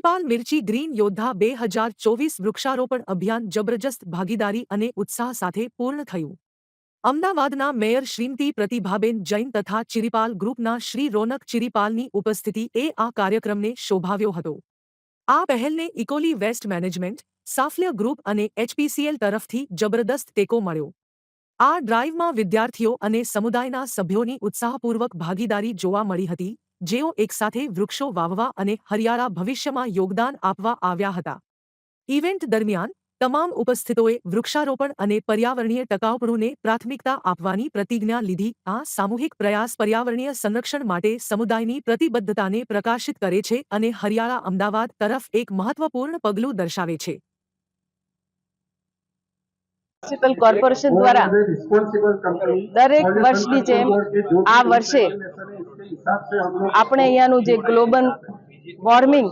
ચિરીપાલ મિર્ચી green યોદ્ધા બે હજાર ચોવીસ વૃક્ષારોપણ અભિયાન જબરજસ્ત ભાગીદારી અને ઉત્સાહ સાથે પૂર્ણ થયું. અમદાવાદના મેયર શ્રીમતી પ્રતિભાબેન જૈન તથા ચિરીપાલ ગ્રુપના શ્રી રોનક ચિરીપાલની એ આ કાર્યક્રમને શોભાવ્યો હતો. આ પહેલને ઇકોલી વેસ્ટ મેનેજમેન્ટ, સાફલ્ય ગ્રુપ અને એચપીસીએલ તરફથી જબરદસ્ત ટેકો મળ્યો. આ ડ્રાઇવમાં વિદ્યાર્થીઓ અને સમુદાયના સભ્યોની ઉત્સાહપૂર્વક ભાગીદારી જોવા મળી હતી જેઓ એકસાથે વૃક્ષો વાવવા અને હરિયાળા ભવિષ્યમાં યોગદાન આપવા આવ્યા હતા. ઇવેન્ટ દરમિયાન, તમામ ઉપસ્થિતોએ વૃક્ષારોપણ અને પર્યાવરણીય ટકાઉપણુંને પ્રાથમિકતા આપવાની પ્રતિજ્ઞા લીધી. આ સામૂહિક પ્રયાસ પર્યાવરણીય સંરક્ષણ માટે સમુદાયની પ્રતિબદ્ધતાને પ્રકાશિત કરે છે અને હરિયાળા અમદાવાદ તરફ એક મહત્વપૂર્ણ પગલું દર્શાવે છે. મ્યુનિસિપલ કોર્પોરેશન દ્વારા દરેક વર્ષની જેમ આ વર્ષે આપણે અહીંયાનું જે ગ્લોબલ વોર્મિંગ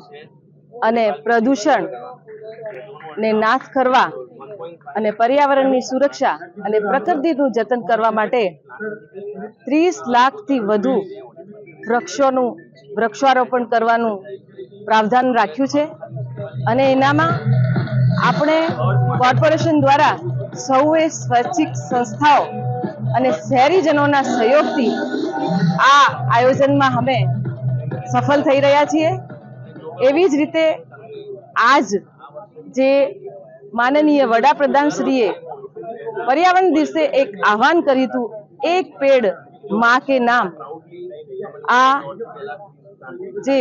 અને પ્રદૂષણ ને નાશ કરવા અને પર્યાવરણની સુરક્ષા અને પ્રકૃતિનું જતન કરવા માટે ત્રીસ લાખથી વધુ વૃક્ષોનું વૃક્ષારોપણ કરવાનું પ્રાવધાન રાખ્યું છે. અને એનામાં આપણે કોર્પોરેશન દ્વારા સૌએ સ્વૈચ્છિક સંસ્થાઓ અને શહેરીજનોના સહયોગથી આ આયોજનમાં અમે સફળ થઈ રહ્યા છીએ. એવી જ રીતે આજ જે માનનીય વડાપ્રધાનશ્રીએ પર્યાવરણ દિવસે એક આહવાન કર્યું હતું, એક પેડ મા કે નામ, આ જે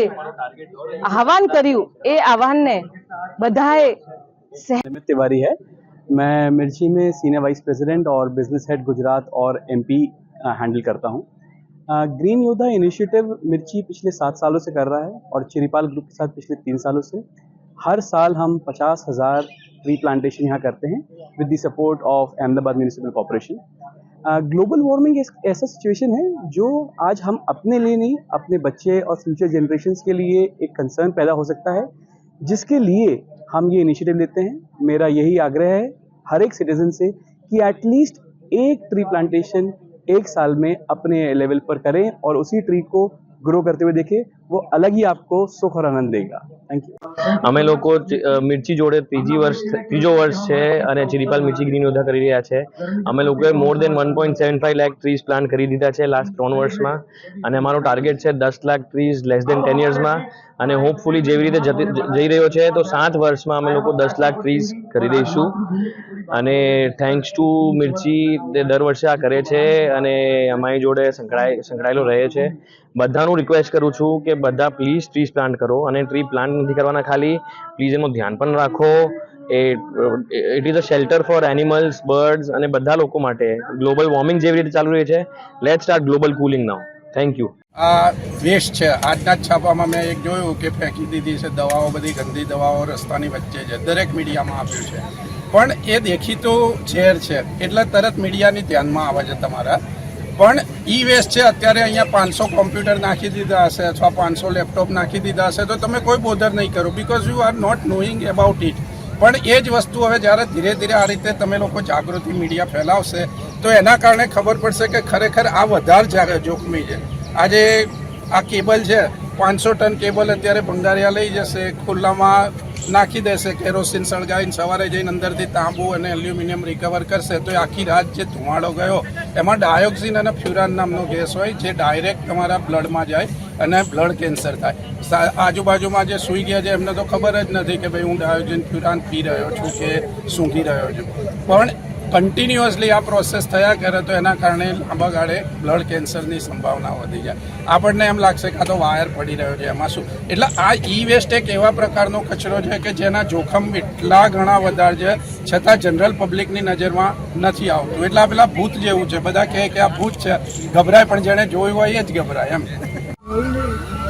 આહવાન કર્યું, એ આહ્વાનને બધાએ તિવારી હૈ. मैं मिर्ची में सीनियर वाइस प्रेसिडेंट और बिज़नेस हेड गुजरात और एमपी हैंडल करता हूँ। ग्रीन योद्धा इनिशिएटिव मिर्ची पिछले सात सालों से कर रहा है और चिरीपाल ग्रुप के साथ पिछले तीन सालों से। हर साल हम पचास हज़ार ट्री प्लांटेशन यहाँ करते हैं with the support of Ahmedabad municipal corporation global warming एक ऐसा सिचुएशन है जो आज हम अपने लिए नहीं, अपने बच्चे और फ्यूचर जनरेशन के लिए एक कंसर्न पैदा हो सकता है, जिसके लिए हम ये इनिशिएटिव लेते हैं मेरा यही आग्रह है हर एक सिटीजन से कि एटलीस्ट एक ट्री प्लांटेशन एक साल में अपने लेवल पर करें और उसी ट्री को ग्रो करते हुए देखें वो अलग ही आपको सुख और आनंद देगा थैंक यू અમે લોકો ચि- અ, મિર્ચી જોડે ત્રીજી વર્ષ ત્રીજો વર્ષ છે અને ચિરીપાલ મિર્ચી ગ્રીન યોદ્ધા કરી રહ્યા છે અમે લોકોએ more than one point seven five lakh trees plant કરી દીધા છે લાસ્ટ ત્રણ વર્ષમાં અને અમારો ટાર્ગેટ છે દસ lakh trees less than ten યર્સમાં અને હોપફુલી જેવી રીતે જઈ રહ્યો છે, તો સાત વર્ષમાં અમે લોકો દસ લાખ ટ્રીઝ કરી દઈશું. અને થેન્ક્સ ટુ મિર્ચી, તે દર વર્ષે આ કરે છે અને અમારી જોડે સંકળાય સંકળાયેલો રહે છે. બધાનું રિક્વેસ્ટ કરું છું કે બધા પ્લીઝ ટ્રીઝ પ્લાન્ટ કરો અને ટ્રી પ્લાન્ટ નથી કરવાના ખાલી પ્લીઝ એનું ધ્યાન પણ રાખો. એ it is a shelter for animals birds અને બધા લોકો માટે ગ્લોબલ વોર્મિંગ જેવી રીતે ચાલુ રહી છે let start global cooling now thank you આ વેસ્ટ છે. આજના જ છાપામાં મેં એક જોયું કે ફેંકી દીધી છે દવાઓ બધી, ગંદી દવાઓ રસ્તાની વચ્ચે છે. દરેક મીડિયામાં આપ્યું છે. પણ એ દેખીતું ઝેર છે. એટલે તરત મીડિયાની ધ્યાનમાં આવે છે તમારા. પણ ઈ વેસ્ટ છે, અત્યારે અહીંયા પાંચસો કોમ્પ્યુટર નાખી દીધા હશે અથવા પાંચસો લેપટોપ નાખી દીધા હશે, તો તમે કોઈ બોધર નહીં કરો. Because you are not knowing about it પણ એ જ વસ્તુ હવે જ્યારે ધીરે ધીરે આ રીતે તમે લોકો જાગૃતિ મીડિયા ફેલાવશે તો એના કારણે ખબર પડશે કે ખરેખર આ વધારે જોખમી છે. આજે આ કેબલ છે, પાંચસો ટન કેબલ અત્યારે ભંગારિયા લઈ જશે, ખુલ્લામાં નાખી દેશે, કેરોસીન સળગાવીને સવારે જઈને અંદરથી તાંબુ અને એલ્યુમિનિયમ રિકવર કરશે, તો આખી રાત જે ધુમાડો ગયો, એમાં ડાયોક્સિન અને ફ્યુરાન નામનો ગેસ હોય, જે ડાયરેક્ટ તમારા બ્લડમાં જાય અને બ્લડ કેન્સર થાય. આજુબાજુમાં જે સૂઈ ગયા છે, એમને તો ખબર જ નથી કે ભાઈ હું ડાયોજિન ફ્યુરાન પી રહ્યો છું કે સૂંઘી રહ્યો છું. પણ કન્ટિન્યુઅસલી આ પ્રોસેસ થયા કરે તો એના કારણે લાંબા ગાળે બ્લડ કેન્સરની સંભાવના વધી જાય આપણને એમ લાગશે કે આ તો વાયર પડી રહ્યો છે એમાં શું એટલે આ ઈ વેસ્ટ એક એવા પ્રકારનો કચરો છે કે જેના જોખમ એટલા ઘણા વધારે છે છતાં જનરલ પબ્લિકની નજરમાં નથી આવતું એટલે આ પેલા ભૂત જેવું છે બધા કહે કે આ ભૂત છે ગભરાય પણ જેણે જોયું હોય એ જ ગભરાય એમ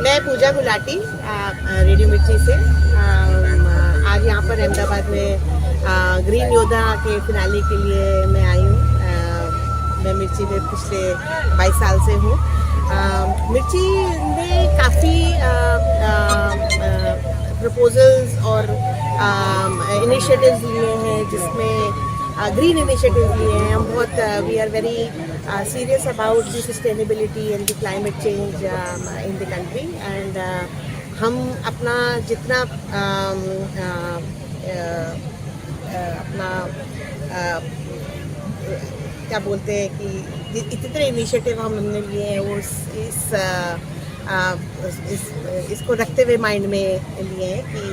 मैं पूजा गुलाटी आ, आ, रेडियो मिर्ची से आ, आ, आज यहाँ पर अहमदाबाद में आ, ग्रीन योद्धा के फिनाले के लिए मैं आई हूँ। मैं मिर्ची में पिछले 22 साल से हूँ। मिर्ची ने काफ़ी प्रपोजल्स और इनिशिएटिव्स लिए हैं जिसमें ग्रीन इनिशिएटिव लिए हैं। हम बहुत we are very serious about the sustainability and the climate change in the country and हम अपना जितना अ, अ, अपना क्या बोलते हैं कि इतने इनिशिएटिव हम हमने लिए हैं वो इस इस, इस इसको रखते हुए माइंड में लिए हैं कि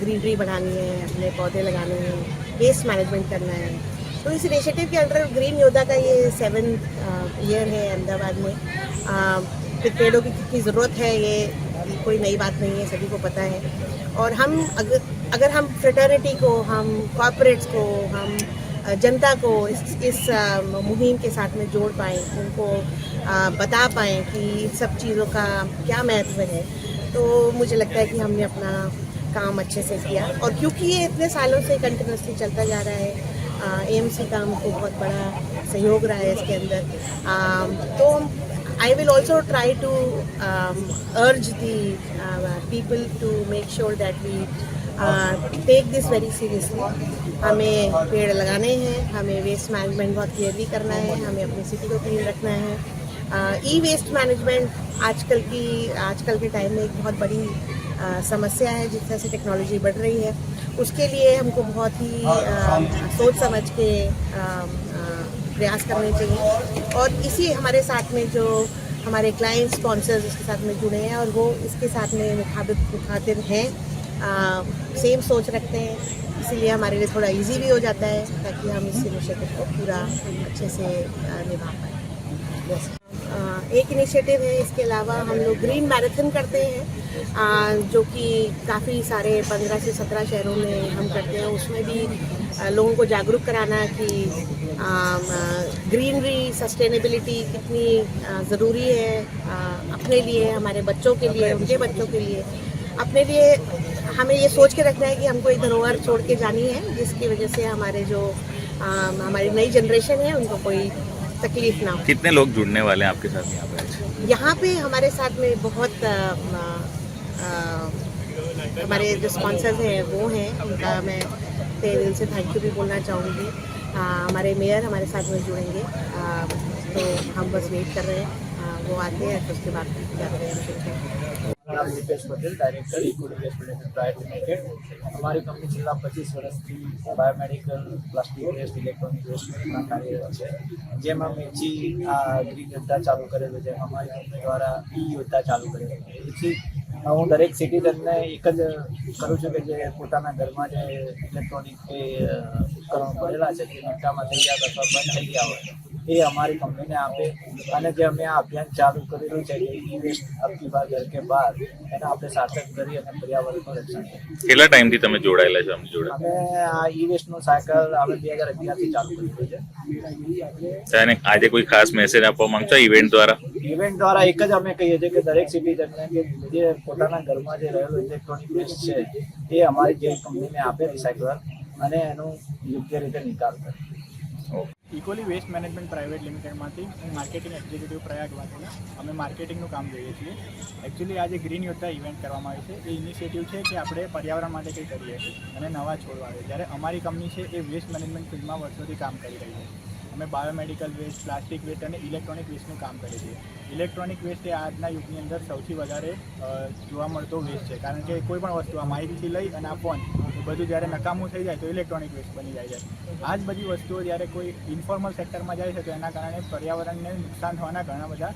ग्रीनरी बढ़ानी है अपने पौधे लगाने हैं वेस्ट मैनेजमेंट करना है। तो इस इनिशिएटिव के अंडर ग्रीन योद्धा का ये सेवन ईयर है अहमदाबाद में। पेड़ों की कितनी ज़रूरत है ये कोई नई बात नहीं है सभी को पता है। और हम अगर अगर हम फ्रेटर्निटी को हम कॉरपोरेट्स को हम जनता को इस इस मुहिम के साथ में जोड़ पाएँ उनको बता पाएँ कि सब चीज़ों का क्या महत्व है तो मुझे लगता है कि हमने अपना काम अच्छे से किया। और क्योंकि ये इतने सालों से कंटिन्यूसली चलता जा रहा है एएमसी का हमको बहुत बड़ा सहयोग रहा है इसके अंदर। अम, तो I will also try to um, urge the uh, people to make sure that we take this very seriously. हमें पेड़ लगाने हैं हमें वेस्ट मैनेजमेंट बहुत क्लियरली करना है हमें अपनी सिटी को क्लीन रखना है ई वेस्ट मैनेजमेंट आजकल की आजकल के टाइम में एक बहुत बड़ी uh, समस्या है जिस तरह से टेक्नोलॉजी बढ़ रही है उसके लिए हमको बहुत ही uh, सोच समझ के uh, प्रयास करने चाहिए। और इसी हमारे साथ में जो हमारे क्लाइंट स्पॉन्सर्स उसके साथ में जुड़े हैं और वो इसके साथ में मुखाबित मुखातिब हैं। सेम सोच रखते हैं, इसीलिए हमारे लिए थोड़ा इजी भी हो जाता है ताकि हम इस इनिशिएटिव को पूरा अच्छे से निभा पाएँ। एक इनिशिएटिव है इसके अलावा हम लोग ग्रीन मैराथन करते हैं। जो कि काफ़ी सारे पंद्रह से सत्रह शहरों में हम करते हैं। उसमें भी लोगों को जागरूक कराना कि ग्रीनरी सस्टेनेबिलिटी कितनी ज़रूरी है अपने लिए हमारे बच्चों के लिए उनके बच्चों के लिए। अपने लिए हमें ये सोच के रखना है कि हमको एक धरोहर छोड़ के जानी है जिसकी वजह से हमारे जो आ, हमारी नई जनरेशन है उनको कोई तकलीफ़ ना हो। कितने लोग जुड़ने वाले हैं आपके साथ यहाँ पे? यहाँ पे हमारे साथ में बहुत आ, आ, हमारे जो स्पॉन्सर्स हैं वो हैं। उनका मैं तेरे दिल से थैंक यू भी बोलना चाहूँगी। हमारे मेयर हमारे साथ में जुड़ेंगे। आ, तो हम बस वेट कर रहे हैं। वो आते हैं तो उसके बाद जाते हैं। हम નામ દીપેશ પટેલ ડાયરેક્ટર ઇકોડી વેસ્ટ મેનેજમેન્ટ પ્રાઇવેટ લિમિટેડ અમારી કંપની છેલ્લા પચીસ વર્ષથી બાયોમેડિકલ પ્લાસ્ટિક વેસ્ટ ઇલેક્ટ્રોનિક વેસ્ટમાં કાર્યરત છે. જેમાં મેં જી, આ ગ્રીન યોદ્ધા ચાલુ કરેલો છે અમારી કંપની દ્વારા ઈ યોદ્ધા ચાલુ કરેલો છે. એથી હું દરેક સિટીઝનને એક જ કરું છું કે જે પોતાના ઘરમાં જે ઇલેક્ટ્રોનિક ઉપકરણો પડેલા છે જે નકામા થઈ ગયા અથવા બંધ થઈ ગયા હોય. એ અમારી કંપનીને આપે અને જે અમે આ અભિયાન ચાલુ કરેલું છે અબકી બાર ઘર કે બહાર એને આપણે સાર્થક કરી અને પર્યાવરણનું રક્ષણ કેટલા ટાઈમથી તમે જોડાયેલા છો આમની જોડે? અમે આ ઈ વેસ્ટનું સાયકલ આપણે બે હજાર અગિયારથી ચાલુ કર્યું છે. અને આજે કોઈ ખાસ મેસેજ આપવા માંગતો ઇવેન્ટ દ્વારા? ઇવેન્ટ દ્વારા એક જ અમે કહીએ છીએ કે દરેક સિટીઝનને કે જે પોતાના ઘરમાં જે રહેલો ઇલેક્ટ્રોનિક વેસ્ટ છે એ અમારી જે કંપનીને આપે રિસાયકલર અને એનું યોગ્ય રીતે નિકાલ કરે. ઇકોલી વેસ્ટ મેનેજમેન્ટ પ્રાઇવેટ લિમિટેડમાંથી હું માર્કેટિંગ એક્ઝિક્યુટિવ પ્રયાગ વાઘેલા. અમે માર્કેટિંગનું કામ જોઈએ છીએ. એકચ્યુઅલી આજે ગ્રીન યોદ્ધા ઇવેન્ટ કરવામાં આવી છે. એ ઇનિશિયેટિવ છે કે આપણે પર્યાવરણ માટે કંઈ કરીએ અને નવા છોડ આવે જ્યારે અમારી કંપની છે એ વેસ્ટ મેનેજમેન્ટ ફિલ્ડમાં વર્ષોથી કામ કરી રહી છે. અમે બાયોમેડિકલ વેસ્ટ, પ્લાસ્ટિક વેસ્ટ અને ઇલેક્ટ્રોનિક વેસ્ટનું કામ કરીએ છીએ. ઇલેક્ટ્રોનિક વેસ્ટ એ આજના યુગની અંદર સૌથી વધારે જોવા મળતો વેસ્ટ છે. કારણ કે કોઈ પણ વસ્તુ આ માઇકથી લઈ અને આ ફોન બધું જ્યારે નકામું થઈ જાય તો ઇલેક્ટ્રોનિક વેસ્ટ બની જાય છે. આ જ બધી વસ્તુઓ જ્યારે કોઈ ઇન્ફોર્મલ સેક્ટરમાં જાય છે તો એના કારણે પર્યાવરણને નુકસાન થવાના ઘણા બધા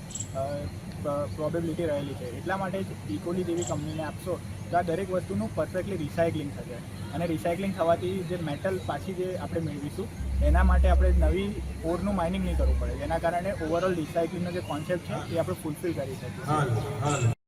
પ્રોબેબિલિટી રહેલી છે. એટલા માટે જ ઇકોલી જેવી કંપનીને આપશો તો આ દરેક વસ્તુનું પરફેક્ટલી રિસાયકલિંગ થશે. અને રિસાયકલિંગ થવાથી જે મેટલ પાછી જે આપણે મેળવીશું, એના માટે આપણે નવી ઓરનું માઇનિંગ નહીં કરવું પડે. જેના કારણે ઓવરઓલ રિસાયકલિંગનો જે કોન્સેપ્ટ છે, એ આપણે ફૂલફિલ કરી શકીએ.